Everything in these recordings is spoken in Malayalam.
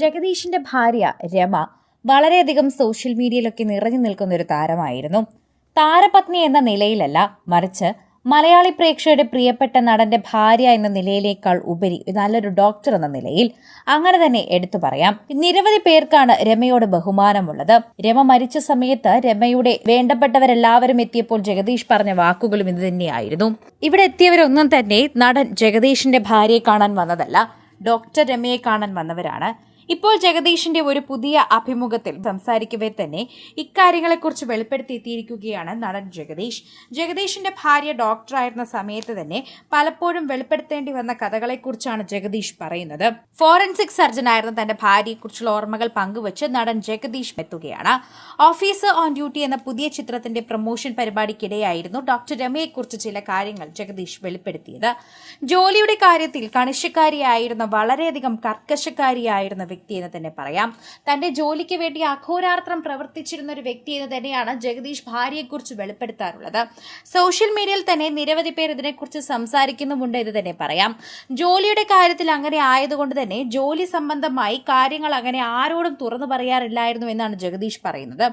ജഗദീഷിന്റെ ഭാര്യ രമ വളരെയധികം സോഷ്യൽ മീഡിയയിലൊക്കെ നിറഞ്ഞു നിൽക്കുന്ന ഒരു താരമായിരുന്നു. താരപത്നി എന്ന നിലയിലല്ല മറിച്ച് മലയാളി പ്രേക്ഷകരുടെ പ്രിയപ്പെട്ട നടന്റെ ഭാര്യ എന്ന നിലയിലേക്കാൾ ഉപരി നല്ലൊരു ഡോക്ടർ എന്ന നിലയിൽ അങ്ങനെ തന്നെ എടുത്തു പറയാം. നിരവധി പേർക്കാണ് രമയോട് ബഹുമാനമുള്ളത്. രമ മരിച്ച സമയത്ത് രമയുടെ വേണ്ടപ്പെട്ടവരെല്ലാവരും എത്തിയപ്പോൾ ജഗദീഷ് പറഞ്ഞ വാക്കുകളും ഇത് തന്നെയായിരുന്നു. ഇവിടെ എത്തിയവരൊന്നും തന്നെ നടൻ ജഗദീഷിന്റെ ഭാര്യയെ കാണാൻ വന്നതല്ല. ഡോക്ടർ രമയെ കാണാൻ വന്നവരാണ്. ഇപ്പോൾ ജഗദീഷിന്റെ ഒരു പുതിയ അഭിമുഖത്തിൽ സംസാരിക്കവേ തന്നെ ഇക്കാര്യങ്ങളെക്കുറിച്ച് വെളിപ്പെടുത്തിയെത്തിയിരിക്കുകയാണ് നടൻ ജഗദീഷ്. ജഗദീഷിന്റെ ഭാര്യ ഡോക്ടറായിരുന്ന സമയത്ത് തന്നെ പലപ്പോഴും വെളിപ്പെടുത്തേണ്ടി വന്ന കഥകളെക്കുറിച്ചാണ് ജഗദീഷ് പറയുന്നത്. ഫോറൻസിക് സർജനായിരുന്ന തന്റെ ഭാര്യയെക്കുറിച്ചുള്ള ഓർമ്മകൾ പങ്കുവച്ച് നടൻ ജഗദീഷ് എത്തുകയാണ്. ഓഫീസർ ഓൺ ഡ്യൂട്ടി എന്ന പുതിയ ചിത്രത്തിന്റെ പ്രൊമോഷൻ പരിപാടിക്കിടെയായിരുന്നു ഡോക്ടർ രമയെക്കുറിച്ച് ചില കാര്യങ്ങൾ ജഗദീഷ് വെളിപ്പെടുത്തിയത്. ജോലിയുടെ കാര്യത്തിൽ കണിശക്കാരിയായിരുന്ന വളരെയധികം കർക്കശക്കാരിയായിരുന്ന വ്യക്തി എന്ന് തന്നെ പറയാം. തന്റെ ജോലിക്ക് വേണ്ടി അഘോരാത്രം പ്രവർത്തിച്ചിരുന്ന ഒരു വ്യക്തി എന്ന് തന്നെയാണ് ജഗദീഷ് ഭാര്യയെക്കുറിച്ച് വെളിപ്പെടുത്താറുള്ളത്. സോഷ്യൽ മീഡിയയിൽ തന്നെ നിരവധി പേർ ഇതിനെക്കുറിച്ച് സംസാരിക്കുന്നുമുണ്ട് എന്ന് തന്നെ പറയാം. ജോലിയുടെ കാര്യത്തിൽ അങ്ങനെ ആയതുകൊണ്ട് തന്നെ ജോലി സംബന്ധമായി കാര്യങ്ങൾ അങ്ങനെ ആരോടും തുറന്നു പറയാറില്ലായിരുന്നു എന്നാണ് ജഗദീഷ് പറയുന്നത്.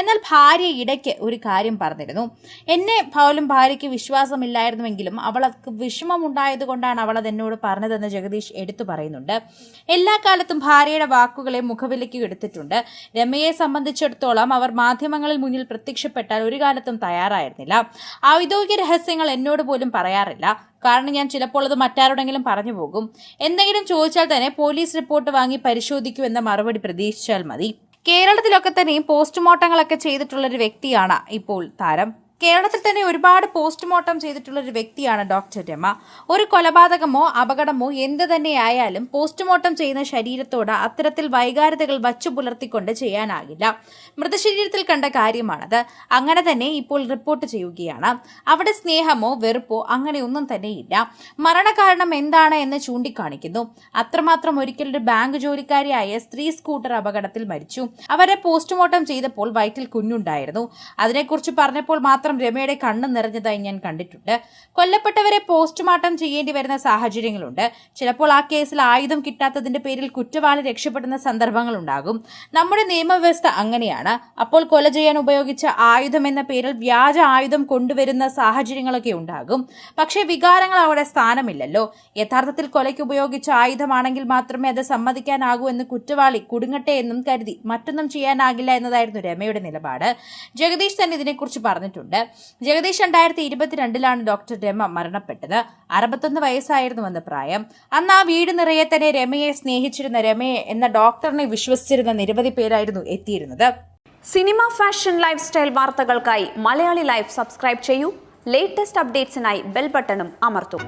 എന്നാൽ ഭാര്യ ഇടയ്ക്ക് ഒരു കാര്യം പറഞ്ഞിരുന്നു. എന്നെ പോലും ഭാര്യയ്ക്ക് വിശ്വാസമില്ലായിരുന്നുവെങ്കിലും അവൾക്ക് വിഷമമുണ്ടായതുകൊണ്ടാണ് അവൾ അത് എന്നോട് പറഞ്ഞതെന്ന് ജഗദീഷ് എടുത്തു പറയുന്നുണ്ട്. എല്ലാ കാലത്തും ഭാര്യയുടെ വാക്കുകളെ മുഖവിലയ്ക്ക് എടുത്തിട്ടുണ്ട്. രമയെ സംബന്ധിച്ചിടത്തോളം അവർ മാധ്യമങ്ങളിൽ മുന്നിൽ പ്രത്യക്ഷപ്പെട്ടാൽ ഒരു കാലത്തും തയ്യാറായിരുന്നില്ല. ഔദ്യോഗിക രഹസ്യങ്ങൾ എന്നോട് പോലും പറയാറില്ല. കാരണം ഞാൻ ചിലപ്പോൾ അത് മറ്റാരോടെങ്കിലും പറഞ്ഞു പോകും. എന്തെങ്കിലും ചോദിച്ചാൽ തന്നെ പോലീസ് റിപ്പോർട്ട് വാങ്ങി പരിശോധിക്കൂ എന്ന മറുപടി പ്രതീക്ഷിച്ചാൽ മതി. കേരളത്തിലൊക്കെ തന്നെയും പോസ്റ്റ്മോർട്ടങ്ങളൊക്കെ ചെയ്തിട്ടുള്ള ഒരു വ്യക്തിയാണ് ഇപ്പോൾ താരം. കേരളത്തിൽ തന്നെ ഒരുപാട് പോസ്റ്റ്മോർട്ടം ചെയ്തിട്ടുള്ള ഒരു വ്യക്തിയാണ് ഡോക്ടർ രമ. ഒരു കൊലപാതകമോ അപകടമോ എന്ത് തന്നെയായാലും പോസ്റ്റ്മോർട്ടം ചെയ്യുന്ന ശരീരത്തോട് അത്തരത്തിൽ വൈകാരികതകൾ വച്ചു പുലർത്തിക്കൊണ്ട് ചെയ്യാനാകില്ല. മൃതശരീരത്തിൽ കണ്ട കാര്യമാണത്. അങ്ങനെ തന്നെ ഇപ്പോൾ റിപ്പോർട്ട് ചെയ്യുകയാണ്. അവിടെ സ്നേഹമോ വെറുപ്പോ അങ്ങനെയൊന്നും തന്നെയില്ല മരണകാരണം എന്താണ് എന്ന് ചൂണ്ടിക്കാണിക്കുന്നു. അത്രമാത്രം ഒരിക്കലൊരു ബാങ്ക് ജോലിക്കാരിയായ സ്ത്രീ സ്കൂട്ടർ അപകടത്തിൽ മരിച്ചു. അവരെ പോസ്റ്റ്മോർട്ടം ചെയ്തപ്പോൾ വയറ്റിൽ കുഞ്ഞുണ്ടായിരുന്നു. അതിനെക്കുറിച്ച് പറഞ്ഞപ്പോൾ മാത്രം രമയുടെ കണ്ണ് നിറഞ്ഞതായി ഞാൻ കണ്ടിട്ടുണ്ട്. കൊല്ലപ്പെട്ടവരെ പോസ്റ്റ്മോർട്ടം ചെയ്യേണ്ടി വരുന്ന സാഹചര്യങ്ങളുണ്ട്. ചിലപ്പോൾ ആ കേസിൽ ആയുധം കിട്ടാത്തതിന്റെ പേരിൽ കുറ്റവാളി രക്ഷപ്പെടുന്ന സന്ദർഭങ്ങളുണ്ടാകും. നമ്മുടെ നിയമവ്യവസ്ഥ അങ്ങനെയാണ്. അപ്പോൾ കൊല ചെയ്യാൻ ഉപയോഗിച്ച ആയുധം എന്ന പേരിൽ വ്യാജ ആയുധം കൊണ്ടുവരുന്ന സാഹചര്യങ്ങളൊക്കെ ഉണ്ടാകും. പക്ഷേ വികാരങ്ങൾ അവിടെ സ്ഥാനമില്ലല്ലോ. യഥാർത്ഥത്തിൽ കൊലയ്ക്ക് ഉപയോഗിച്ച ആയുധമാണെങ്കിൽ മാത്രമേ അത് സമ്മതിക്കാനാകൂ എന്ന് കുറ്റവാളി കുടുങ്ങട്ടെ എന്നും കരുതി മറ്റൊന്നും ചെയ്യാനാകില്ല എന്നതായിരുന്നു രമയുടെ നിലപാട്. ജഗദീഷ് തന്നെ ഇതിനെക്കുറിച്ച് പറഞ്ഞിട്ടുണ്ട്. ജഗദീഷ് രണ്ടായിരത്തി ഇരുപത്തിരണ്ടിലാണ് ഡോക്ടർ രമ മരണപ്പെട്ടത്. അറുപത്തൊന്ന് വയസ്സായിരുന്നുവെന്ന് പ്രായം. അന്ന് ആ വീട് നിറയെ തന്നെ രമയെ സ്നേഹിച്ചിരുന്ന രമയെ എന്ന ഡോക്ടറിനെ വിശ്വസിച്ചിരുന്ന നിരവധി പേരായിരുന്നു എത്തിയിരുന്നത്. സിനിമ ഫാഷൻ ലൈഫ് സ്റ്റൈൽ വാർത്തകൾക്കായി മലയാളി ലൈഫ് സബ്സ്ക്രൈബ് ചെയ്യൂ. ലേറ്റസ്റ്റ് അപ്ഡേറ്റ്സിനായി ബെൽ ബട്ടണും അമർത്തും.